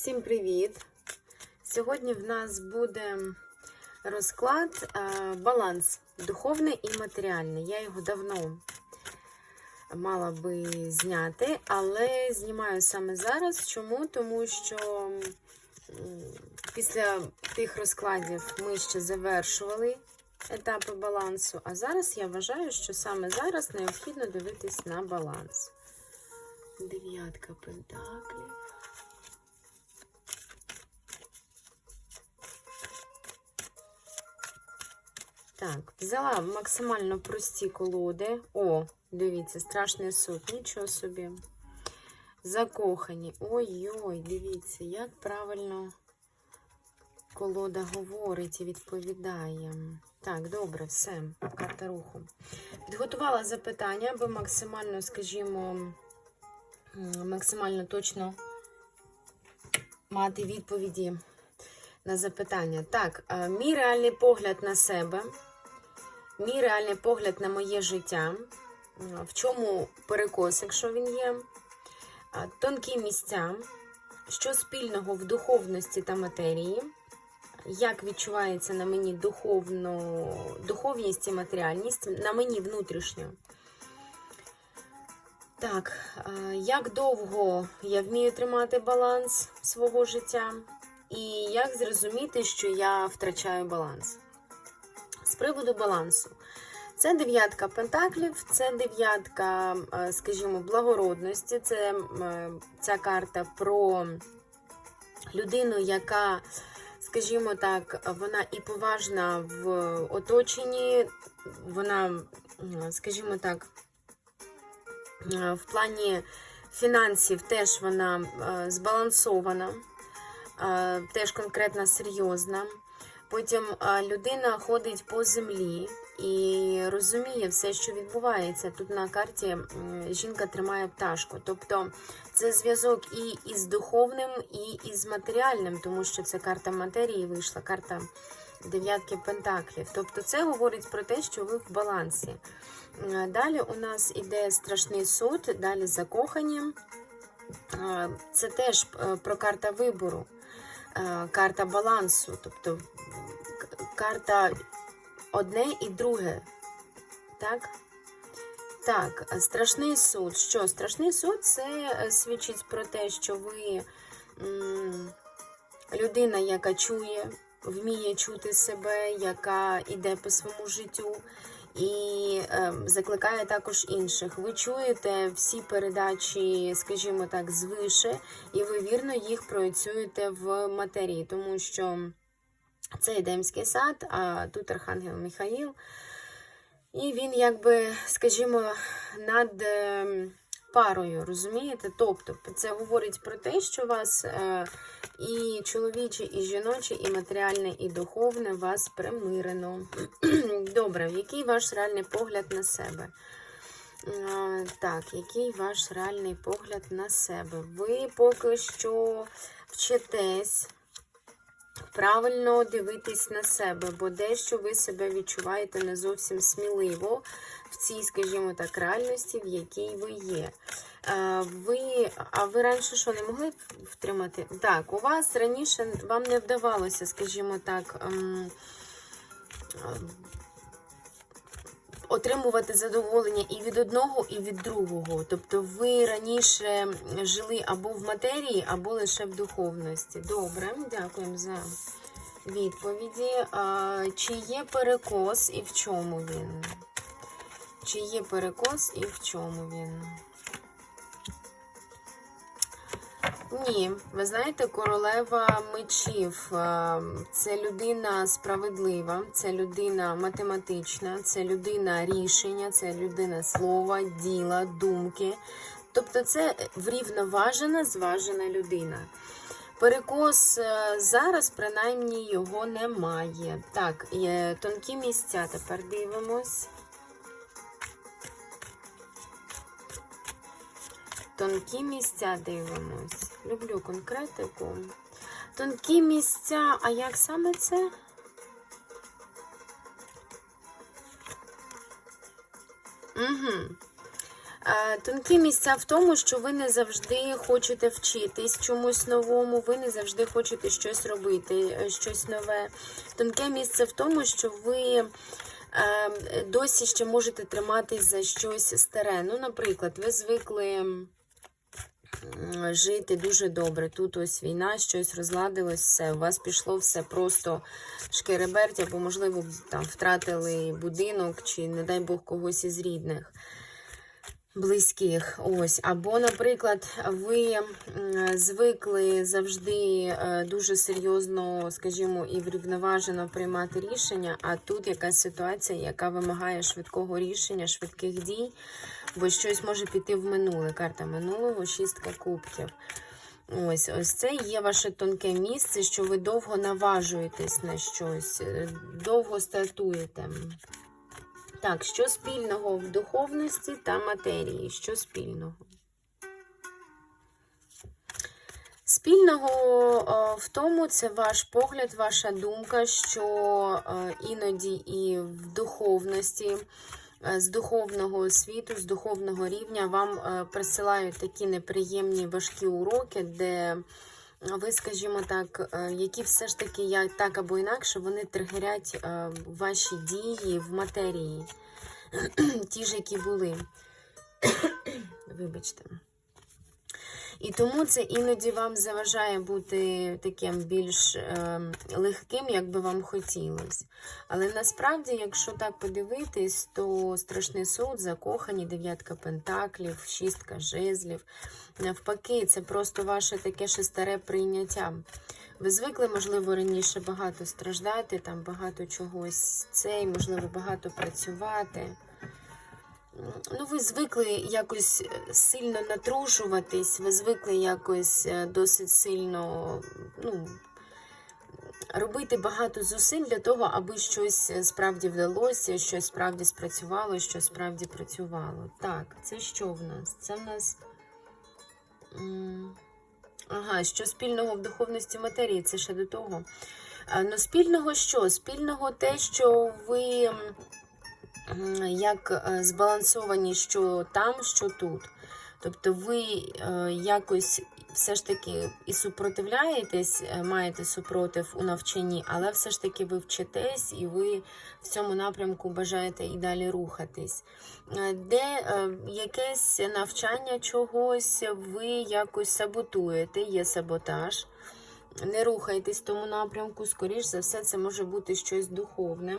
Всім привіт! Сьогодні в нас буде розклад е, баланс духовний і матеріальний. Я його давно мала би зняти, але знімаю саме зараз. Чому? Тому що після тих розкладів ми ще завершували етапи балансу, а зараз я вважаю, що саме зараз необхідно дивитись на баланс. Дев'ятка пентаклів. Так, взяла максимально прості колоди. О, дивіться, страшний суд, нічого собі. Закохані. Ой-ой, дивіться, як правильно колода говорить і відповідає. Так, добре, все, карта руху. Підготувала запитання, аби максимально, скажімо, максимально точно мати відповіді на запитання. Так, е, мій реальний погляд на себе, мій реальний погляд на моє життя, в чому перекос, якщо він є, е, тонкі місця, що спільного в духовності та матерії, як відчувається на мені духовно, духовність і матеріальність, на мені внутрішньо. Так, е, як довго я вмію тримати баланс свого життя, і як зрозуміти, що я втрачаю баланс? З приводу балансу. Це дев'ятка пентаклів, це дев'ятка, е, скажімо, благородності. Це е, ця карта про людину, яка, скажімо так, вона і поважна в оточенні, вона, скажімо так, е, в плані фінансів теж вона збалансована, теж конкретно серйозна. Потім людина ходить по землі і розуміє все, що відбувається. Тут на карті жінка тримає пташку. Тобто це зв'язок і із духовним, і із матеріальним, тому що це карта матерії вийшла, карта дев'ятки пентаклів. Тобто це говорить про те, що ви в балансі. Далі у нас іде страшний суд, далі закохані. Це теж е, про карта вибору, е, карта балансу, тобто карта одне і друге. Так? Так, страшний суд. Що? Страшний суд це е, свідчить про те, що ви м, людина, яка чує, вміє чути себе, яка йде по своєму життю і е, закликає також інших. Ви чуєте всі передачі, скажімо так, звише, і ви вірно їх проєцюєте в матерії, тому що це Едемський сад, а тут Архангел Михаїл. І він, якби, скажімо, над е, парою, розумієте? Тобто, це говорить про те, що вас е, і чоловіче, і жіноче, і матеріальне, і духовне вас примирено. Добре, який ваш реальний погляд на себе? Е, Так, який ваш реальний погляд на себе? Ви поки що вчитесь правильно дивитись на себе, бо дещо ви себе відчуваєте не зовсім сміливо в цій, скажімо так, реальності, в якій ви є. Е, Ви, а ви раніше що не могли втримати? Так, у вас раніше вам не вдавалося, скажімо так, ем, отримувати задоволення і від одного, і від другого. Тобто ви раніше жили або в матерії, або лише в духовності. Добре, дякуємо за відповіді. А, Чи є перекос і в чому він? Чи є перекос і в чому він? Ні, ви знаєте, королева мечів е, це людина справедлива, це людина математична, це людина рішення, це людина слова, діла, думки. Тобто це врівноважена, зважена людина. Перекос е, зараз, принаймні, його немає. Так, є тонкі місця тепер дивимось. Тонкі місця дивимось. Люблю конкретику. Тонкі місця, а як саме це? Угу. Тонкі місця в тому, що ви не завжди хочете вчитись чомусь новому, ви не завжди хочете щось робити, е, щось нове. Тонке місце в тому, що ви е, досі ще можете триматись за щось старе. Ну, наприклад, ви звикли жити дуже добре. Тут ось війна, щось розладилось, все. У вас пішло все просто шкереберть, або, можливо, там втратили будинок, чи, не дай Бог, когось із рідних близьких. Ось. Або, наприклад, ви звикли завжди е, дуже серйозно, скажімо, і врівноважено приймати рішення, а тут якась ситуація, яка вимагає швидкого рішення, швидких дій, бо щось може піти в минуле. Карта минулого, шістка кубків. Ось, ось це є ваше тонке місце, що ви довго наважуєтесь на щось, е, довго стартуєте. Так, що спільного в духовності та матерії? Що спільного? Спільного е, в тому це ваш погляд, ваша думка, що е, іноді і в духовності, з духовного світу, з духовного рівня вам е, присилають такі неприємні важкі уроки, де ви, скажімо так, е, які все ж таки так або інакше, вони тригерять е, ваші дії в матерії, ті ж, які були. Вибачте. І тому це іноді вам заважає бути таким більш е, легким, як би вам хотілося. Але насправді, якщо так подивитись, то страшний суд, закохані, дев'ятка пентаклів, шістка жезлів. Навпаки, це просто ваше таке ще старе прийняття. Ви звикли, можливо, раніше багато страждати, там багато чогось цей, можливо, багато працювати. Ну, ви звикли якось е, сильно натрушуватись, ви звикли якось е, досить сильно ну, робити багато зусиль для того, аби щось е, справді вдалося, щось справді спрацювало, щось справді працювало. Так, це що в нас? Це в нас. Ага, що спільного в духовності матерії, це ще до того. Ну, спільного що? Спільного те, що ви. Як е, збалансовані що там, що тут. Тобто ви е, якось все ж таки і супротивляєтесь, е, маєте супротив у навчанні, але все ж таки ви вчитесь і ви в цьому напрямку бажаєте і далі рухатись. Де якесь навчання чогось, ви якось саботуєте, є саботаж. Не рухайтесь в тому напрямку, скоріш за все, це може бути щось духовне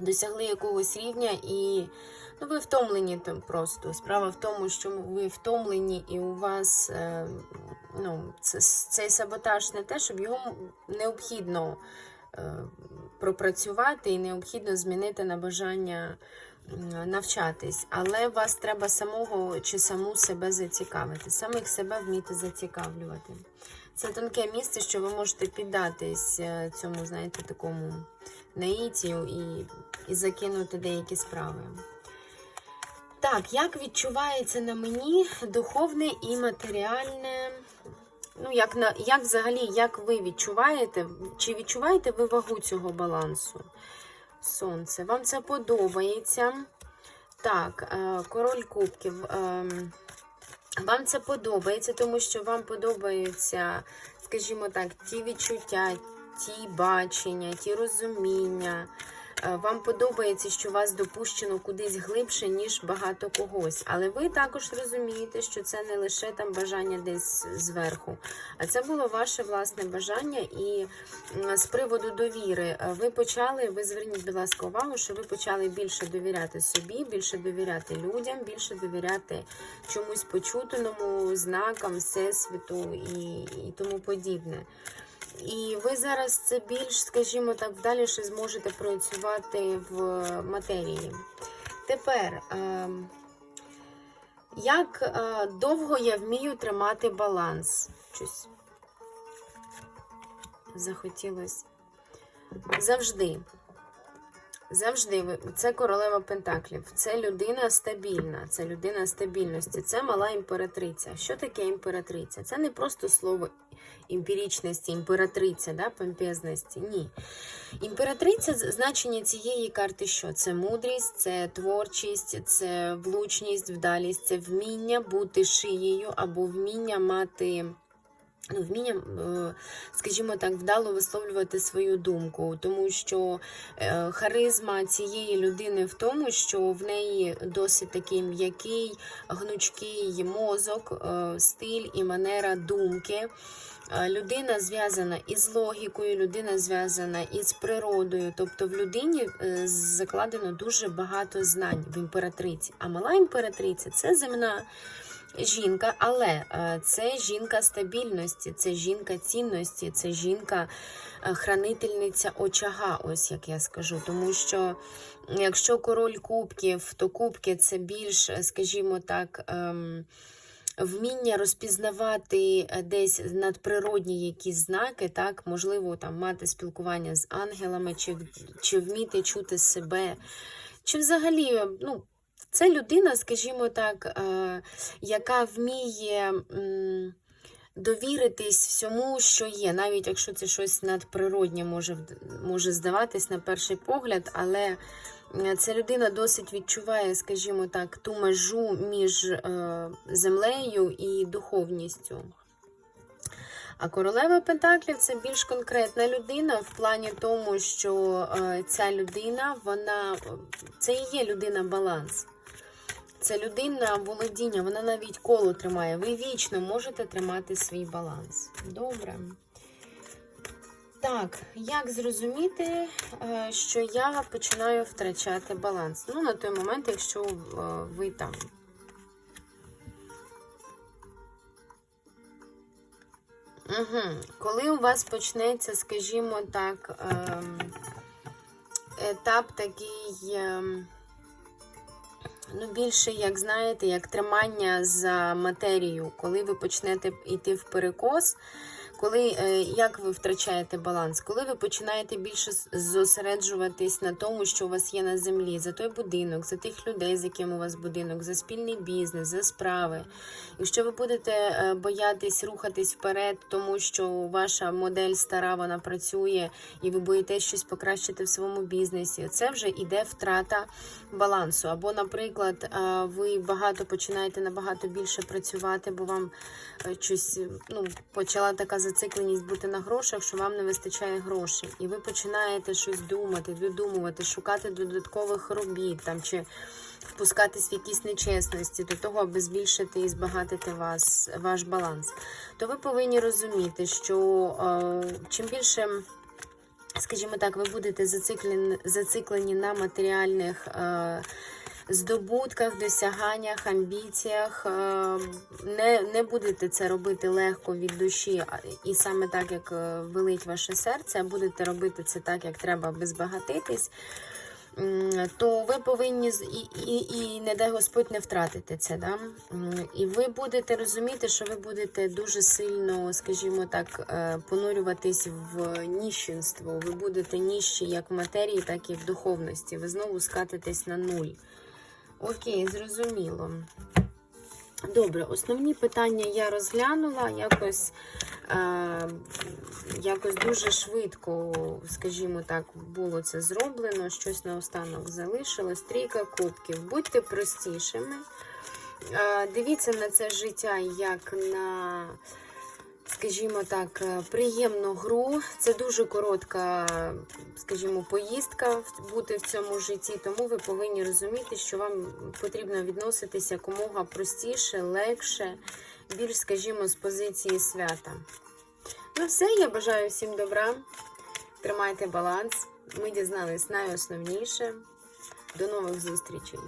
досягли якогось рівня і ну, ви втомлені там просто. Справа в тому, що ви втомлені, і у вас е, ну, це, цей саботаж не те, щоб його необхідно е, пропрацювати і необхідно змінити на бажання навчатись. Але вас треба самого чи саму себе зацікавити, самих себе вміти зацікавлювати. Це тонке місце, що ви можете піддатись е, цьому, знаєте, такому наїтію і, і закинути деякі справи. Так, як відчувається на мені духовне і матеріальне? Ну, як, на, як взагалі, як ви відчуваєте? Чи відчуваєте ви вагу цього балансу? Сонце. Вам це подобається? Так, е, король кубків. ем, Вам це подобається, тому що вам подобаються, скажімо так, ті відчуття, ті бачення, ті розуміння. Е, Вам подобається, що вас допущено кудись глибше, ніж багато когось. Але ви також розумієте, що це не лише там бажання десь зверху, а це було ваше власне бажання. І з приводу довіри е, ви почали, ви зверніть, будь ласка, увагу, що ви почали більше довіряти собі, більше довіряти людям, більше довіряти чомусь почутаному, знакам, всесвіту і, і тому подібне. І ви зараз це більш, скажімо так, далі зможете працювати в матерії. Тепер, е, як е, довго я вмію тримати баланс? Щось захотілося. Завжди. Завжди це королева Пентаклів. Це людина стабільна, це людина стабільності, це мала імператриця. Що таке імператриця? Це не просто слово імперічності, імператриця, да, помпезності. Ні. Імператриця значення цієї карти що? Це мудрість, це творчість, це влучність, вдалість, це вміння бути шиєю або вміння мати. Ну, вміння, е, скажімо так, вдало висловлювати свою думку, тому що е, харизма цієї людини в тому, що в неї досить такий м'який, гнучкий мозок, е, стиль і манера думки. Людина зв'язана із логікою, людина зв'язана із природою. Тобто в людині закладено дуже багато знань в імператриці. А мала імператриця це земна жінка, але е, це жінка стабільності, це жінка цінності, це жінка е, очага, ось як я скажу. Тому що якщо король кубків, то кубки це більш, е, скажімо так. ем, Вміння розпізнавати десь надприродні якісь знаки, так, можливо, там мати спілкування з ангелами, чи, чи вміти чути себе, чи взагалі, ну, це людина, скажімо так, е, яка вміє довіритись всьому, що є, навіть якщо це щось надприроднє може, може здаватись на перший погляд, але ця людина досить відчуває, скажімо так, ту межу між е, землею і духовністю. А королева Пентаклів це більш конкретна людина в плані тому, що е, ця людина, вона це і є людина баланс. Це людина володіння, вона навіть коло тримає. Ви вічно можете тримати свій баланс. Добре. Так, як зрозуміти, е, що я починаю втрачати баланс? Ну, на той момент, якщо е, ви там. Угу. Коли у вас почнеться, скажімо так, ем, етап такий. Ну, більше, як знаєте, як тримання за матерію, коли ви почнете йти в перекос, коли е, як ви втрачаєте баланс, коли ви починаєте більше зосереджуватись на тому, що у вас є на землі, за той будинок, за тих людей, з яким у вас будинок, за спільний бізнес, за справи. Якщо ви будете е, боятись рухатись вперед, тому що ваша модель стара, вона працює, і ви боїтесь щось покращити в своєму бізнесі, це вже іде втрата балансу. Або, наприклад, е, ви багато починаєте набагато більше працювати, бо вам щось ну, почала така зацикленість бути на грошах, що вам не вистачає грошей. І ви починаєте щось думати, додумувати, шукати додаткових робіт там чи впускатись в якісь нечесності до того, аби збільшити і збагатити вас, ваш баланс. То ви повинні розуміти, що е, чим більше. Скажімо так, ви будете зациклені, зациклені на матеріальних е, здобутках, досяганнях, амбіціях. Е, не, не будете це робити легко від душі, і саме так, як е, велить ваше серце, а будете робити це так, як треба, аби збагатитись. То ви повинні і, і, і не дай Господь не втратити це. Да? І ви будете розуміти, що ви будете дуже сильно, скажімо так, е, понурюватись в ніщенство. Ви будете ніщі як в матерії, так і в духовності. Ви знову скатитесь на нуль. Окей, зрозуміло. Добре, основні питання я розглянула. Якось, е, якось дуже швидко, скажімо так, було це зроблено. Щось наостанок залишилось. Трійка кубків. Будьте простішими. Е, дивіться на це життя як на, скажімо так, е, приємну гру. Це дуже коротка, скажімо, поїздка бути в цьому житті, тому ви повинні розуміти, що вам потрібно відноситися якомога простіше, легше, більш, скажімо, з позиції свята. Ну, все, я бажаю всім добра. Тримайте баланс. Ми дізнались найосновніше. До нових зустрічей!